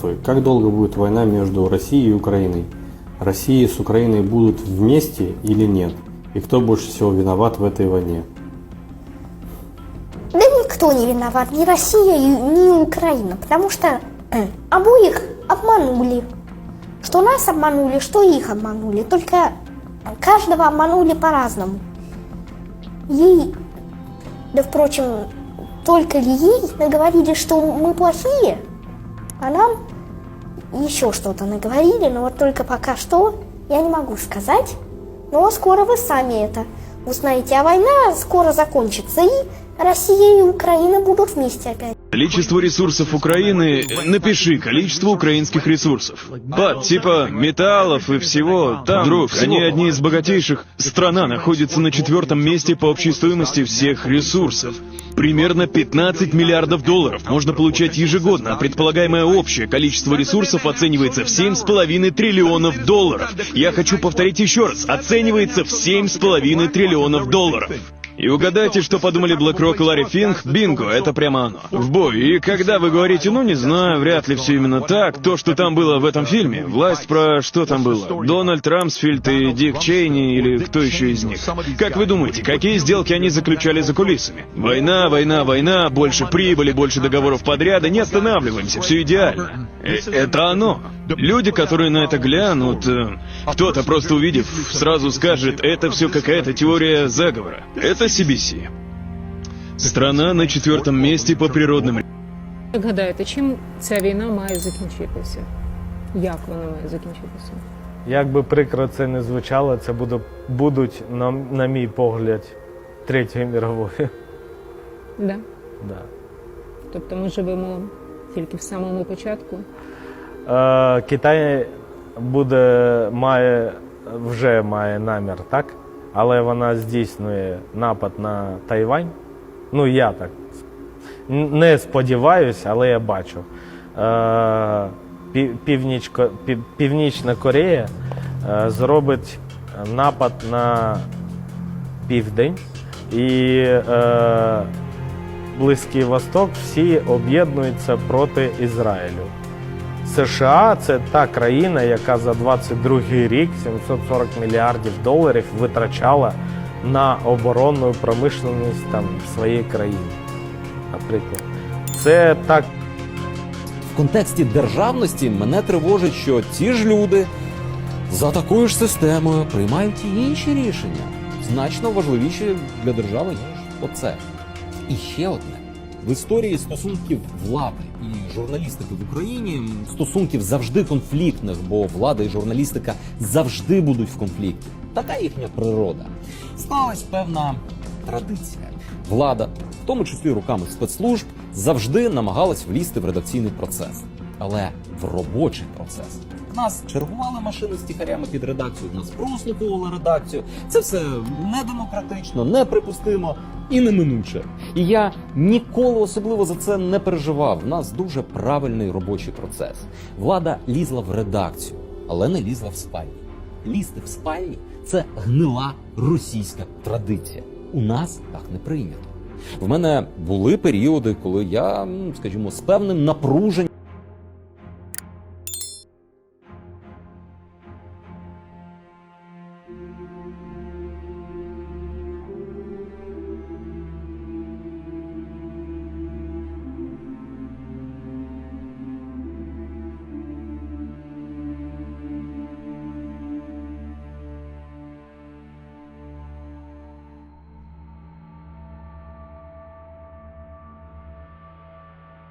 Здравствуй. Как долго будет война между Россией и Украиной? Россия с Украиной будут вместе или нет? И кто больше всего виноват в этой войне? Да никто не виноват, ни Россия, ни Украина, потому что э, обоих обманули. Что нас обманули, что их обманули, только каждого обманули по-разному. Ей, да впрочем, только ли ей наговорили, что мы плохие, а нам еще что-то наговорили, но вот только пока что я не могу сказать. Но скоро вы сами это узнаете, а война скоро закончится, и Россия и Украина будут вместе опять. Количество ресурсов Украины, напиши количество украинских ресурсов. Пад, типа металлов и всего, там, друг, они одни из богатейших. Страна находится на четвертом месте по общей стоимости всех ресурсов. Примерно 15 миллиардов долларов можно получать ежегодно, а предполагаемое общее количество ресурсов оценивается в 7,5 триллионов долларов. Я хочу повторить еще раз, оценивается в 7,5 триллионов долларов. И угадайте, что подумали BlackRock и Ларри Финк? Бинго, это прямо оно. В бой. И когда вы говорите, ну не знаю, вряд ли все именно так, то, что там было в этом фильме, власть про что там было? Дональд Рамсфельд и Дик Чейни или кто еще из них? Как вы думаете, какие сделки они заключали за кулисами? Война, война, война, больше прибыли, больше договоров подряда, не останавливаемся, все идеально. Э, это оно. Люди, которые на это глянут, э, кто-то просто увидев, сразу скажет, это все какая-то теория заговора. Это CBC. Страна на четвертом месте по природным Як гадаєте, чим ця війна має закінчитися? Як вона має закінчитися? Як би прикро це не звучало, це буде, будуть, на, на мій погляд, Третьої мірової. Да? Да. Тобто ми живемо тільки в самому початку. Е, Китай буде, має, вже має намір, так? Але вона здійснює напад на Тайвань. Ну, я так не сподіваюся, але я бачу. Е, Північна Корея е, зробить напад на південь і е, Близький Восток всі об'єднуються проти Ізраїлю. США це та країна, яка за 22 рік 740 мільярдів доларів витрачала на оборонну промишленість там своєї країни. Наприклад, це так В контексті державності мене тривожить, що ці ж люди за такою ж системою приймають і інші рішення, значно важливіші для держави, ніж оце. І ще одне. В історії стосунків влади і журналістики в Україні стосунків завжди конфліктних, бо влада і журналістика завжди будуть в конфлікті. Така їхня природа. Сталась певна традиція. Влада, в тому числі руками спецслужб, завжди намагалась влізти в редакційний процес, але в робочий процес. Нас чергували машини з тихарями під редакцію, нас прослуховували редакцію. Це все недемократично, неприпустимо і неминуче. І я ніколи особливо за це не переживав. У нас дуже правильний робочий процес. Влада лізла в редакцію, але не лізла в спальні. Лізти в спальні це гнила російська традиція. У нас так не прийнято. В мене були періоди, коли я, скажімо, з певним напруженням.